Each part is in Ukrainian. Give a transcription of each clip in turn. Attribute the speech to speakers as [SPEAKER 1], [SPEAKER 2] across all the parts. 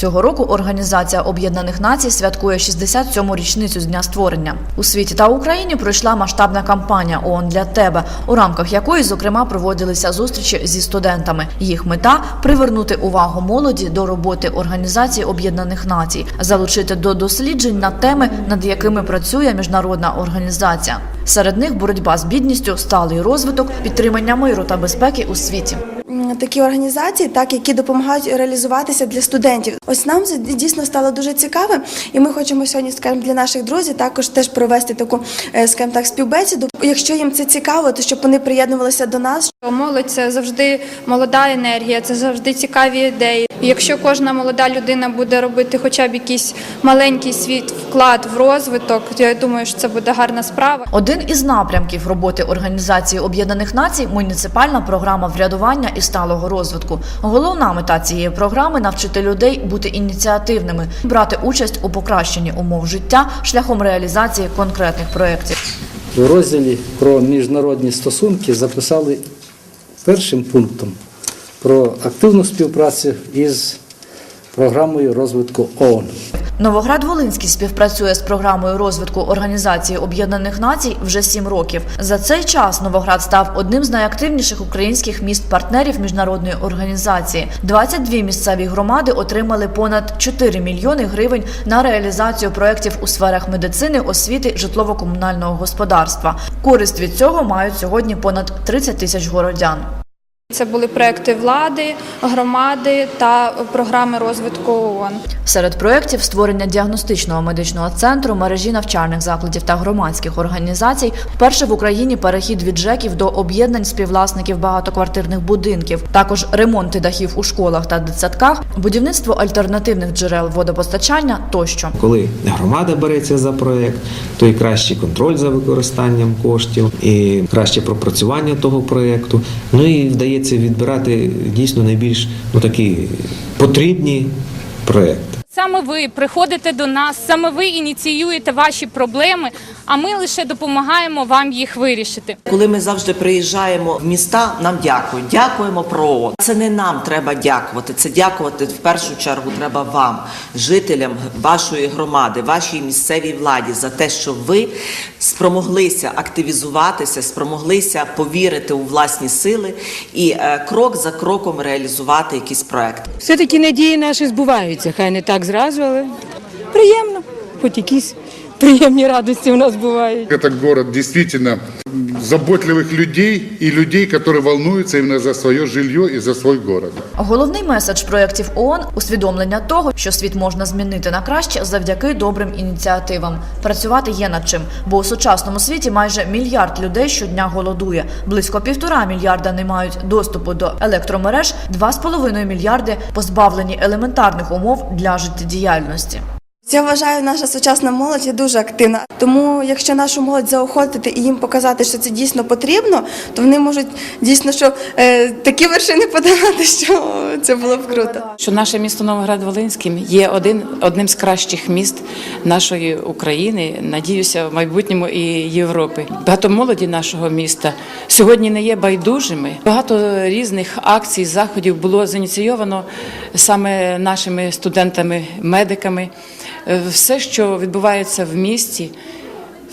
[SPEAKER 1] Цього року Організація Об'єднаних Націй святкує 67-му річницю з дня створення. У світі та Україні пройшла масштабна кампанія ООН для тебе, у рамках якої, зокрема, проводилися зустрічі зі студентами. Їх мета привернути увагу молоді до роботи Організації Об'єднаних Націй, залучити до досліджень на теми, над якими працює міжнародна організація. Серед них боротьба з бідністю, сталий розвиток, підтримання миру та безпеки у світі.
[SPEAKER 2] Такі організації, так які допомагають реалізуватися для студентів. Ось нам це дійсно стало дуже цікавим, і ми хочемо сьогодні, скажімо, для наших друзів також теж провести таку, е, скажімо так, співбесіду. Якщо їм це цікаво, то щоб вони приєднувалися до нас,
[SPEAKER 3] Молодь це завжди молода енергія, це завжди цікаві ідеї. І Якщо кожна молода людина буде робити хоча б якийсь маленький свій вклад в розвиток, я думаю, що це буде гарна справа.
[SPEAKER 1] Один із напрямків роботи Організації Об'єднаних Націй муніципальна програма врядування і сталого розвитку. Головна мета цієї програми навчити людей бути ініціативними, брати участь у покращенні умов життя шляхом реалізації конкретних проєктів.
[SPEAKER 4] У розділі про міжнародні стосунки записали першим пунктом про активну співпрацю із програмою розвитку ООН.
[SPEAKER 1] Новоград Волинський співпрацює з програмою розвитку Організації Об'єднаних Націй вже сім років. За цей час Новоград став одним з найактивніших українських міст-партнерів міжнародної організації. 22 місцеві громади отримали понад 4 мільйони гривень на реалізацію проєктів у сферах медицини, освіти, житлово-комунального господарства. Користь від цього мають сьогодні понад 30 тисяч городян.
[SPEAKER 3] Це були проекти влади, громади та програми розвитку ООН.
[SPEAKER 1] Серед проєктів створення діагностичного медичного центру, мережі навчальних закладів та громадських організацій, вперше в Україні перехід від ЖЕКів до об'єднань співвласників багатоквартирних будинків, також ремонти дахів у школах та дитсадках, будівництво альтернативних джерел водопостачання тощо.
[SPEAKER 5] Коли громада береться за проєкт, то і кращий контроль за використанням коштів, і краще пропрацювання того проєкту. Ну і вдається відбирати дійсно найбільш ну такі потрібні проекти.
[SPEAKER 6] Саме ви приходите до нас, саме ви ініціюєте ваші проблеми, а ми лише допомагаємо вам їх вирішити.
[SPEAKER 7] Коли ми завжди приїжджаємо в міста, нам дякують. Дякуємо про ООН. Це не нам треба дякувати. Це дякувати в першу чергу треба вам, жителям вашої громади, вашій місцевій владі, за те, що ви спромоглися активізуватися, спромоглися повірити у власні сили і е, крок за кроком реалізувати якісь проекти.
[SPEAKER 8] Все-таки надії наші збуваються, хай не так зразу, але приємно. Хоч якісь приємні радості у нас бувають.
[SPEAKER 9] Это город действительно заботливых людей и людей, которые волнуются именно за свое жилье и за свой город.
[SPEAKER 1] Головний меседж проєктів ООН – усвідомлення того, що світ можна змінити на краще завдяки добрим ініціативам. Працювати є над чим, бо у сучасному світі майже мільярд людей щодня голодує. Близько півтора мільярда не мають доступу до електромереж, 2,5 мільярди позбавлені елементарних умов для життєдіяльності.
[SPEAKER 2] я вважаю, наша сучасна молодь є дуже активна. Тому, якщо нашу молодь заохотити і їм показати, що це дійсно потрібно, то вони можуть дійсно що е, такі вершини подавати, що це було б круто.
[SPEAKER 8] Що наше місто Новоград-Волинський є один, одним з кращих міст нашої України, надіюся, в майбутньому і Європи. Багато молоді нашого міста сьогодні не є байдужими. Багато різних акцій, заходів було зініційовано саме нашими студентами-медиками. Е, Все, що відбувається в місті.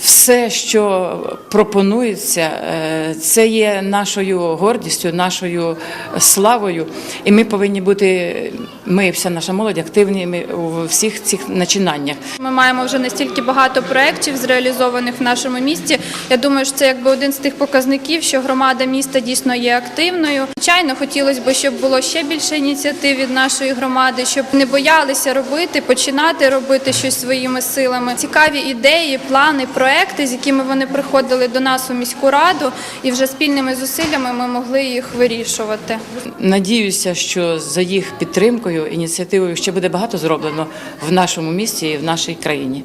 [SPEAKER 8] Все, що пропонується, е, це є нашою гордістю, нашою славою, і ми повинні бути, ми, вся наша молодь, активними у всіх цих начинаннях.
[SPEAKER 3] Ми маємо вже настільки багато проєктів зреалізованих в нашому місті. Я думаю, що це якби один з тих показників, що громада міста дійсно є активною. Звичайно, хотілося б, щоб було ще більше ініціатив від нашої громади, щоб не боялися робити, починати робити щось своїми силами. Цікаві ідеї, плани, проекти, з якими вони приходили до нас у міську раду, і вже спільними зусиллями ми могли їх вирішувати.
[SPEAKER 8] Надіюся, що за їх підтримкою, ініціативою ще буде багато зроблено в нашому місті і в нашій країні.